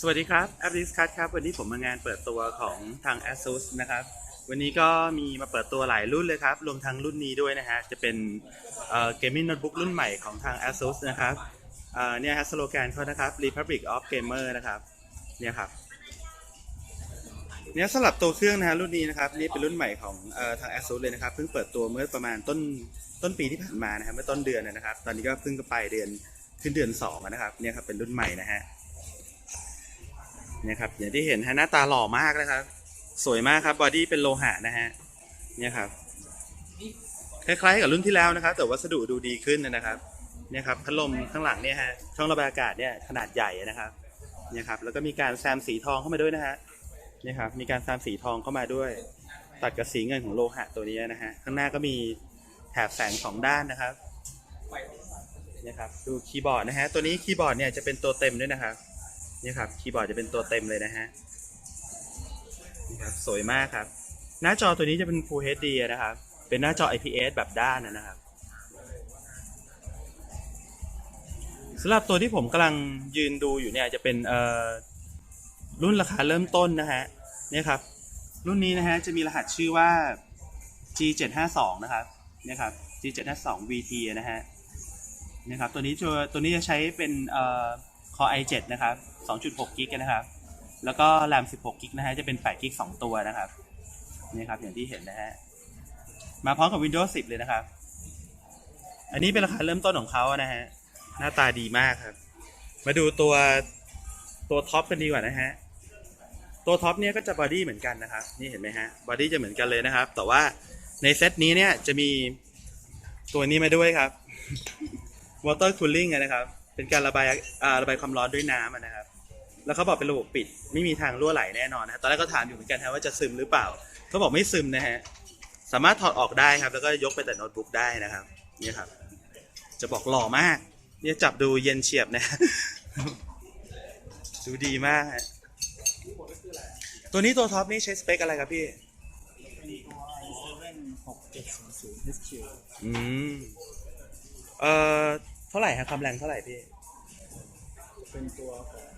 สวัสดีครับแอป d i s c u s ครับ วันนี้ผมมางานเปิดตัวของทาง ASUS นะครับ วันนี้ก็มีมาเปิดตัวหลายรุ่นเลยครับ รวมทั้งรุ่นนี้ด้วยนะฮะ จะเป็นเอ่อ gaming notebook รุ่นใหม่ของทาง ASUS นะครับเนี่ยฮะสโลแกนเขานะครับ Republic of Gamer นะครับ เนี่ยครับ เนี่ยสำหรับตัวเครื่องนะฮะรุ่นนี้นะครับ นี่เป็นรุ่นใหม่ของทาง ASUS เลยนะครับ เพิ่งเปิดตัวเมื่อประมาณต้นต้นปีที่ผ่านมานะครับ เมื่อต้นเดือนนะครับ ตอนนี้ก็เพิ่งก็ไปเดือนขึ้นเดือนสองนะครับ เนี่ยครับเป็นรุ่นใหม่นะฮะ เนี่ยครับอย่างที่เห็นฮะหน้าตาหล่อมากนะครับ สวยมากครับบอดี้เป็นโลหะนะฮะเนี่ยครับคล้ายๆกับรุ่นที่แล้วนะครับ แต่วัสดุดูดีขึ้นนะครับเนี่ยครับพัดลมข้างหลังเนี่ยฮะช่องระบายอากาศเนี่ยขนาดใหญ่นะครับเนี่ยครับแล้วก็มีการแซมสีทองเข้ามาด้วยนะฮะเนี่ยครับมีการแซมสีทองเข้ามาด้วย ตัดกับสีเงินของโลหะตัวนี้นะฮะข้างหน้าก็มีแถบแสงสองด้านนะครับเนี่ยครับดูคีย์บอร์ดนะฮะตัวนี้คีย์บอร์ดเนี่ยจะเป็นตัวเต็มด้วยนะครับ นี่ครับคีย์บอร์ดจะเป็นตัวเต็มเลยนะฮะนี่ครับสวยมากครับ หน้าจอตัวนี้จะเป็น Full HD นะครับ เป็นหน้าจอ IPS แบบด้านนะครับสำหรับตัวที่ผมกำลังยืนดูอยู่เนี่ยจะเป็นเออรุ่นราคาเริ่มต้นนะฮะนี่ครับ รุ่นนี้นะฮะจะมีรหัสชื่อว่า G752 นะครับนี่ครับ G752 VT นะฮะนี่ครับตัวนี้ตัวตัวนี้จะใช้เป็นเอ่อ Core i7 นะครับ 2.6กิกนะครับ แล้วก็ RAM 16กิกนะฮะ จะเป็น8กิก2ตัวนะครับ นี่ครับ อย่างที่เห็นนะฮะ มาพร้อมกับ Windows 10 เลยนะครับ อันนี้เป็นราคาเริ่มต้นของเขานะฮะ หน้าตาดีมากครับ มาดูตัวตัวท็อปกันดีกว่านะฮะ ตัวท็อปเนี่ยก็จะบอดี้เหมือนกันนะครับ นี่เห็นไหมฮะ บอดี้จะเหมือนกันเลยนะครับ แต่ว่าในเซตนี้เนี่ยจะมีตัวนี้มาด้วยครับ water cooling นะครับ เป็นการระบายอ่าระบายความร้อนด้วยน้ำอะนะครับ แล้วเขาบอกเป็นระบบปิดไม่มีทางรั่วไหลแน่นอนนะตอนแรกก็ถามอยู่เหมือนกันนะว่าจะซึมหรือเปล่าเขาบอกไม่ซึมนะฮะสามารถถอดออกได้ครับ แล้วก็ยกไปแต่โน้ตบุ๊กได้นะครับนี่ครับ จะบอกหล่อมากเนี่ยจับดูเย็นเฉียบนะ ดูดีมากฮะตัวนี้ตัวท็อปนี่ใช้สเปคอะไรครับพี่ เป็นตัว i7 6700 HQ อืมเอ่อเท่าไหร่ฮะความแรงเท่าไหร่พี่จะเป็นตัวของ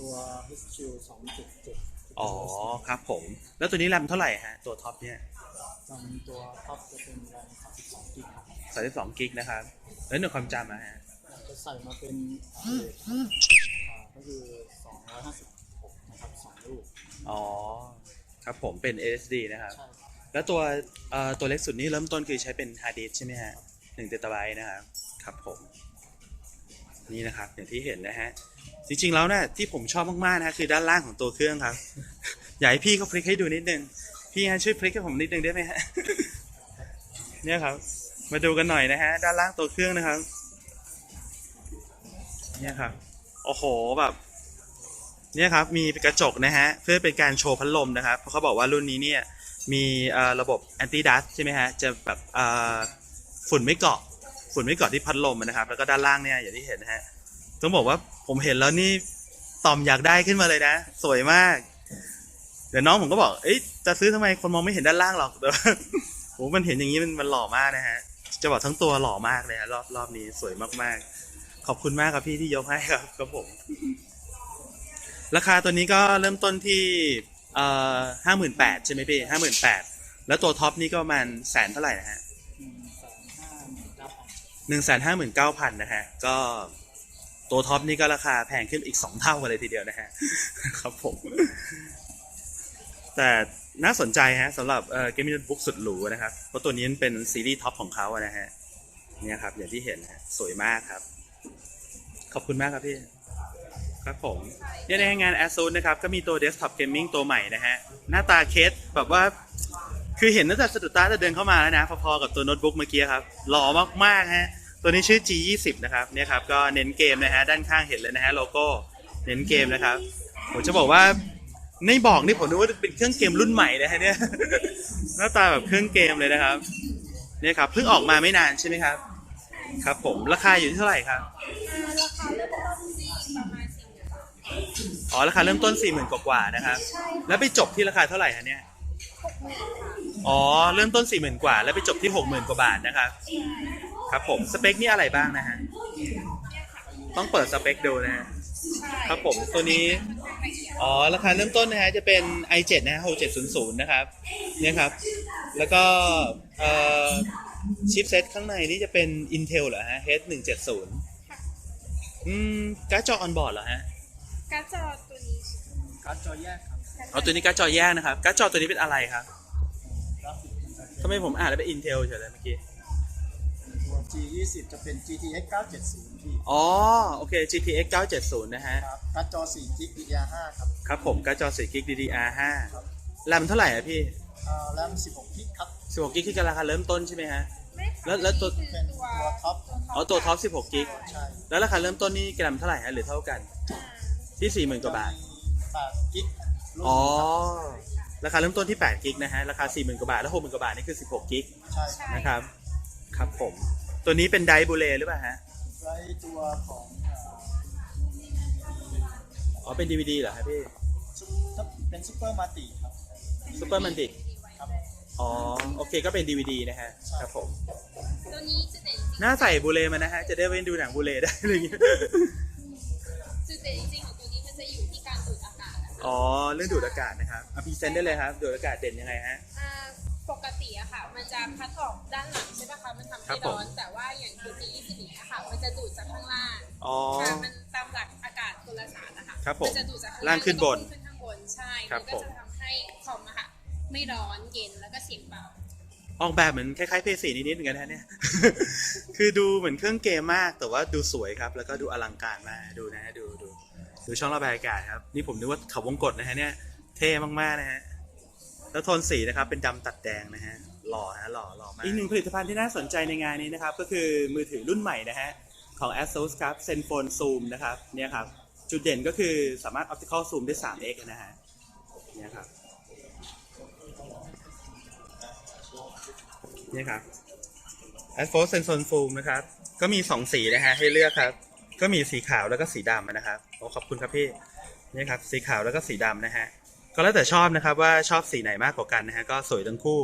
ตัว HQ 2.7อ๋อครับผม แล้วตัวนี้แรมเท่าไหร่ฮะ ตัวท็อปเนี่ยจำตัวท็อปจะเป็นแรม32กิกครับสามสิบสองกิกนะครับ แล้วหน่วยความจำอะฮะ จะใส่มาเป็นเรทอ่าก็คือ256นะครับ2ลูก อ๋อ ครับผมเป็น SSD นะครับใช่ครับแล้วตัวเอ่อตัวเล็กสุดนี่เริ่มต้นคือใช้เป็นฮาร์ดดิสก์ใช่ไหมฮะ หนึ่งเตราไบต์นะครับครับผมนี่นะครับอย่างที่เห็นนะฮะจริงๆแล้วนะที่ผมชอบมากๆนะคือด้านล่างของตัวเครื่องครับอยากให้พี่เขาพลิกให้ดูนิดนึงพี่ฮะช่วยพลิกให้ผมนิดนึงได้ไหมฮะเนี่ยครับ มาดูกันหน่อยนะฮะด้านล่างตัวเครื่องนะครับ เนี่ยครับโอ้โหแบบเนี่ยครับมีกระจกนะฮะเพื่อเป็นการโชว์พัดลมนะครับเพราะเขาบอกว่ารุ่นนี้เนี่ยมีระบบ anti dust ใช่ไหมฮะจะแบบอ่อ ฝุ่นไม่เกาะฝุ่นไม่เกาะที่พัดลมนะครับ แล้วก็ด้านล่างเนี่ยอย่างที่เห็นนะฮะต้องบอกว่าผมเห็นแล้วนี่ต่อมอยากได้ขึ้นมาเลยนะ สวยมาก เดี๋ยวน้องผมก็บอก เอ้จะซื้อทำไมคนมองไม่เห็นด้านล่างหรอกแต่ว่าโหมันเห็นอย่างนี้มันมันหล่อมากนะฮะจะบอกทั้งตัวหล่อมากเลยฮะรอบรอบนี้สวยมากๆ ขอบคุณมากครับพี่ที่ยกให้ครับครับผม ราคาตัวนี้ก็เริ่มต้นที่เอ่อห้าหมื่นแปดใช่ไหมพี่ห้าหมื่นแปดแล้วตัวท็อปนี่ก็ประมาณแสนเท่าไหร่นะฮะ หนึ่งแสนห้าหมื่นเก้าพันนะฮะ ก็ตัวท็อปนี่ก็ราคาแพงขึ้นอีกสองเท่ากันเลยทีเดียวนะฮะ ครับผม แต่น่าสนใจฮะสำหรับเอ่อเกมมิ่งบุ๊กสุดหรูนะครับ เพราะตัวนี้เป็นซีรีส์ท็อปของเขาอะนะฮะ เนี่ยครับ อย่างที่เห็นนะฮะสวยมากครับ ขอบคุณมากครับพี่ ครับผม เนี่ยในงาน ASUS นะครับ ก็มีตัว Desktop Gaming ตัวใหม่นะฮะ หน้าตาเคสแบบว่า คือเห็นตั้งแต่สะดุดตาแต่เดินเข้ามาแล้วนะ พอๆกับตัวโน้ตบุ๊กเมื่อกี้ครับหล่อมากๆฮะตัวนี้ชื่อ G20 นะครับเนี่ยครับก็เน้นเกมนะฮะด้านข้างเห็นเลยนะฮะโลโก้เน้นเกมนะครับผมจะบอกว่าในบอกนี่ผมนึกว่าเป็นเครื่องเกมรุ่นใหม่นะฮะเนี่ยหน้าตาแบบเครื่องเกมเลยนะครับเนี่ยครับเพิ่งออกมาไม่นานใช่ไหมครับ ครับผมราคาอยู่ที่เท่าไหร่ครับอ๋อราคาเริ่มต้นสี่หมื่นกว่าๆนะครับใช่แล้วไปจบที่ราคาเท่าไหร่ฮะเนี่ยหกหมื่นค่ะ อ๋อ เริ่มต้น 4 0,000 กว่า แล้วไปจบที่ 60,000 กว่าบาทนะครับ ครับผม สเปคนี่อะไรบ้างนะฮะ ต้องเปิดสเปคดูนะฮะสช่ครับผม ตัวนี้ค่อนข้างละเอียดอ๋อ ราคาเริ่มต้นนะฮะ จะเป็น i7 นะฮะ6700 นะครับ เนี่ยครับ แล้วก็ เอ่อ ชิปเซ็ตข้างในนี่จะเป็น Intel เหรอฮะ H170 อืม การ์ดจอออนบอร์ดเหรอฮะ การ์ดจอตัวนี้ การ์ดจอแยกครับ อ๋อ ตัวนี้การ์ดจอแยกนะครับ การ์ดจอตัวนี้เป็นอะไรครับ ทำไมผมอ่านแล้วเป็น Intel เฉยเลยเมื่อกี้ ตัว G20 จะเป็น GTX 970พี่อ๋อ โอเค GTX 970 นะฮะ ครับการ์ดจอ4 g b DDR5 ครับครับผมการ์ดจอ4 g b DDR5 แรมเท่าไหร่อะพี่อ่าแรม16กิกครับ 16 g b คือราคาเริ่มต้นใช่ไหมฮะไม่ค่ะแล้วแล้วตัวนี่คือเป็นตัวท็อปอ๋อ ตัวท็อป16 g b ใช่แล้วราคาเริ่มต้นนี่แกรมเท่าไหร่ฮะหรือเท่ากันอ่าที่ 40,000กว่าบาท 8กิกอ๋อราคาเริ่มต้นที่8กิกนะฮะ ราคา 40,000กว่าบาท แล้ว 60,000กว่าบาท นี่คือ 16กิกใช่ใช่นะครับ ครับผม ตัวนี้เป็นไดบูเลหรือเปล่าฮะไว้ตัวของอ่าอ๋อเป็น DVD เหรอครับพี่ซุปเป็นซุปเปอร์มาติครับซูเปอร์มันดิครับ อ๋อ โอเคก็เป็น DVD นะฮะ ครับผม ตัวนี้จุดเด่นจริงน่าใส่บูเลมานะฮะ จะได้เว้นดูหนังบูเลได้อะไรอย่างเงี้ย จุดเด่นจริงๆของตัวนี้มันจะอยู่ที่การดูดอากาศอะอ๋อ เรื่องดูดอากาศนะครับอะ พรีเซนต์ได้เลยครับดูดอากาศเด่นยังไงฮะ อ่าปกติอะค่ะ มันจะพัดออกด้านหลังใช่ปะคะ มันทำครัให้บผม ร้อน แต่ว่าอย่างตัว G20 เนี่ยค่ะ มันจะดูดจากข้างล่างอ๋อ ค่ะมันตามหลักอากาศกลศาสตร์นะคะครับผมนจะดูดจากข้างล่างขึ้นบนแล้วก็ขึ้นข้างบน ใช่ ครัมับนก็ผม จะทำให้คอมอะค่ะ ไม่ร้อน เย็น แล้วก็เสียงเบา ออกแบบเหมือนคล้ายๆเพย์สีนิดๆเหมือนกันนะเนี่ย คือดูเหมือนเครื่องเกมมากแต่ว่าดูสวยครับ แล้วก็ดูอลังการมากดูนะฮะดูดูดูช่องระบายอากาศครับ นี่ผมนึกว่าเขาวงกตนะฮะเนี่ย เท่มากๆนะฮะ แล้วโทนสีนะครับเป็นดำตัดแดงนะฮะ หล่อฮะหล่อหล่อมาก อีกหนึ่งผลิตภัณฑ์ที่น่าสนใจในงานนี้นะครับ ก็คือมือถือรุ่นใหม่นะฮะ ของ ASUS ครับ Zenfone Zoom นะครับเนี่ยครับ จุดเด่นก็คือสามารถ Optical Zoom ได้ 3x นะฮะเนี่ยครับเนี่ยครับ ASUS Zenfone Zoom นะครับ ก็มี 2 สีนะฮะให้เลือกครับ ก็มีสีขาวแล้วก็สีดำนะครับโอ้ขอบคุณครับพี่เนี่ยครับ สีขาวแล้วก็สีดำนะฮะ ก็แล้วแต่ชอบนะครับว่าชอบสีไหนมากกว่ากันนะฮะก็สวยทั้งคู่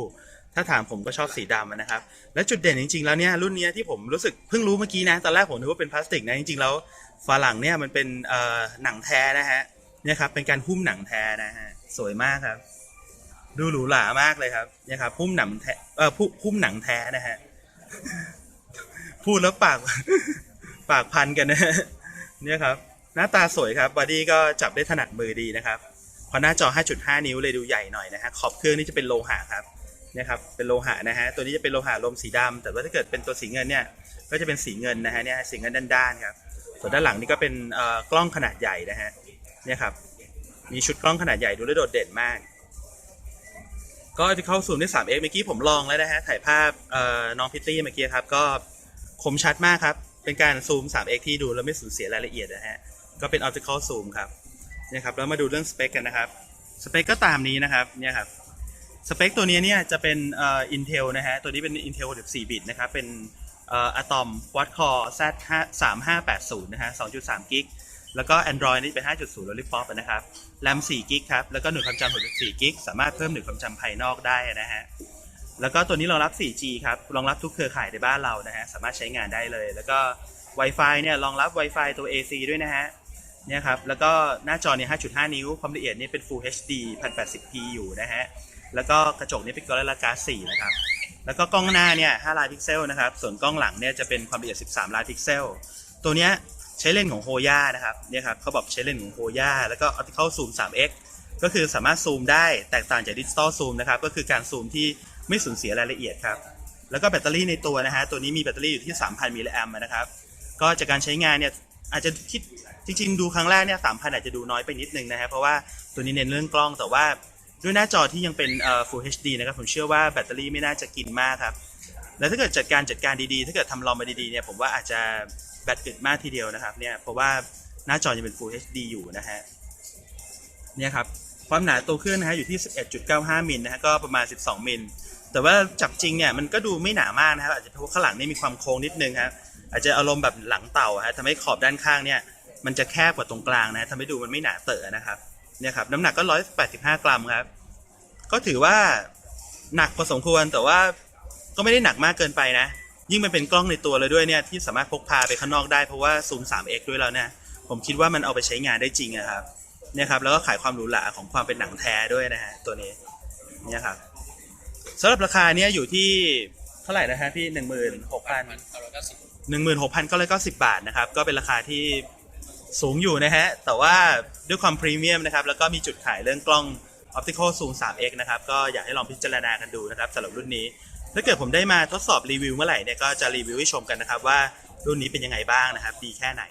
ถ้าถามผมก็ชอบสีดำนะครับ และจุดเด่นจริงๆ แล้วเนี่ยรุ่นนี้ที่ผมรู้สึกเพิ่งรู้เมื่อกี้นะตอนแรกผมนึกว่าเป็นพลาสติกนะจริงๆแล้วฝาหลังเนี่ยมันเป็นเอ่อหนังแท้นะฮะเนี่ยครับเป็นการหุ้มหนังแท้นะฮะสวยมากครับ ดูหรูหรามากเลยครับเนี่ยครับหุ้มหนังแท้เอ่อหุ้มหนังแท้นะฮะพูดแล้วปากปากพันกันนะเนี่ยครับ หน้าตาสวยครับบอดี้ก็จับได้ถนัดมือดีนะครับ พราะหน้าจอ 5.5 นิ้วเลยดูใหญ่หน่อยนะฮะขอบเครื่องนี่จะเป็นโลหะครับเนี่ยครับเป็นโลหะนะฮะตัวนี้จะเป็นโลหะลมสีดำแต่ว่าถ้าเกิดเป็นตัวสีเงินเนี่ยก็จะเป็นสีเงินนะฮะเนี่ยสีเงินด้านๆครับส่วนด้านหลังนี่ก็เป็นเอ่อกล้องขนาดใหญ่นะฮะเนี่ยครับมีชุดกล้องขนาดใหญ่ดูแลวโดดเด่นมาก ก็จะเข้าซูมได้ 3x เมื่อกี้ผมลองแล้วนะฮะถ่ายภาพเอ่อน้องพิตตี้เมื่อกี้ครับก็คมชัดมากครับเป็นการซูม 3x ที่ดูแล้วไม่สูญเสียรายละเอียดนะฮะก็เป็น optical zoom ครับ เนี่ยครับแล้วมาดูเรื่องสเปคกันนะครับสเปคก็ตามนี้นะครับเนี่ยครับสเปคตัวนี้เนี่ยจะเป็นเอ่อ Intel นะฮะตัวนี้เป็น Intel 14บิตนะครับเป็นเอ่อ Atom Quad Core Z 3580นะฮะ2.3กิกแล้วก็ Android นี่เป็น 5.0 Lollipop นะครับ RAM 4กิกครับ แล้วก็หน่วยความจำ64กิกสามารถเพิ่มหน่วยความจำภายนอกได้นะฮะ แล้วก็ตัวนี้รองรับ 4G ครับ รองรับทุกเครือข่ายในบ้านเรานะฮะ สามารถใช้งานได้เลย แล้วก็ Wi-Fi เนี่ยรองรับ Wi-Fi ตัว AC ด้วยนะฮะ เนี่ยครับแล้วก็หน้าจอเนี่ย 5.5 นิ้ว ความละเอียดเนี่ยเป็น Full HD 1080p อยู่นะฮะ แล้วก็กระจกเนี่ยเป็น Gorilla Glass 4 นะครับ แล้วก็กล้องหน้าเนี่ย 5 ล้านพิกเซลนะครับ ส่วนกล้องหลังเนี่ยจะเป็นความละเอียด 13 ล้านพิกเซล ตัวเนี้ยใช้เลนส์ของ Hoya นะครับ เนี่ยครับเขาบอกใช้เลนส์ของ Hoya แล้วก็ Optical Zoom 3x ก็คือสามารถซูมได้แตกต่างจากดิจิตอลซูมนะครับ ก็คือการซูมที่ไม่สูญเสียรายละเอียดครับ แล้วก็แบตเตอรี่ในตัวนะฮะ ตัวนี้มีแบตเตอรี่อยู่ที่ 3,000มิลลิแอมป์นะครับ ก็จากการใช้งานเนี่ย อาจจะคิดจริงๆ ดูครั้งแรกเนี่ย3,000อาจจะดูน้อยไปนิดนึงนะฮะเพราะว่าตัวนี้เน้นเรื่องกล้องแต่ว่าด้วยหน้าจอที่ยังเป็นเอ่อ Full HD นะครับผมเชื่อว่าแบตเตอรี่ไม่น่าจะกินมากครับแล้วถ้าเกิดจัดการจัดการดีๆ ถ้าเกิดทำลองมาดีๆเนี่ยผมว่าอาจจะแบตอึดมากทีเดียวนะครับเนี่ยเพราะว่าหน้าจอยังเป็น Full HD อยู่นะฮะเนี่ยครับความหนาตัวเครื่องนะฮะอยู่ที่ 11.95 มิลนะฮะก็ประมาณ 12 มิลแต่ว่าจับจริงเนี่ยมันก็ดูไม่หนามากนะครับอาจจะเพราะข้างหลังนี่มีความโค้งนิดนึงครับ อาจจะอารมณ์แบบหลังเต่าฮะทำให้ขอบด้านข้างเนี่ยมันจะแคบกว่าตรงกลางนะทำให้ดูมันไม่หนาเต๋อนะครับเนี่ยครับน้ำหนักก็ 185 กรัมครับ ก็ถือว่าหนักพอสมควรแต่ว่าก็ไม่ได้หนักมากเกินไปนะ ยิ่งมันเป็นกล้องในตัวเลยด้วยเนี่ยที่สามารถพกพาไปข้างนอกได้เพราะว่าซูม 3x ด้วยแล้วเนี่ยผมคิดว่ามันเอาไปใช้งานได้จริงอะครับเนี่ยครับแล้วก็ขายความหรูหราของความเป็นหนังแท้ด้วยนะฮะตัวนี้เนี่ยครับสำหรับราคาเนี้ยอยู่ที่เท่าไหร่นะฮะพี่หนึ่งหมื่นหกพัน 16,990บหนึ่งหมื่นหกพันเก้าร้อยเก้าสิบบาทนะครับ ก็เป็นราคาที่สูงอยู่นะฮะ แต่ว่าด้วยความพรีเมียมนะครับ แล้วก็มีจุดขายเรื่องกล้อง Optical Zoom 3x นะครับ ก็อยากให้ลองพิจารณากันดูนะครับสำหรับรุ่นนี้ ถ้าเกิดผมได้มาทดสอบรีวิวเมื่อไหร่เนี่ย ก็จะรีวิวให้ชมกันนะครับว่ารุ่นนี้เป็นยังไงบ้างนะครับ ดีแค่ไหน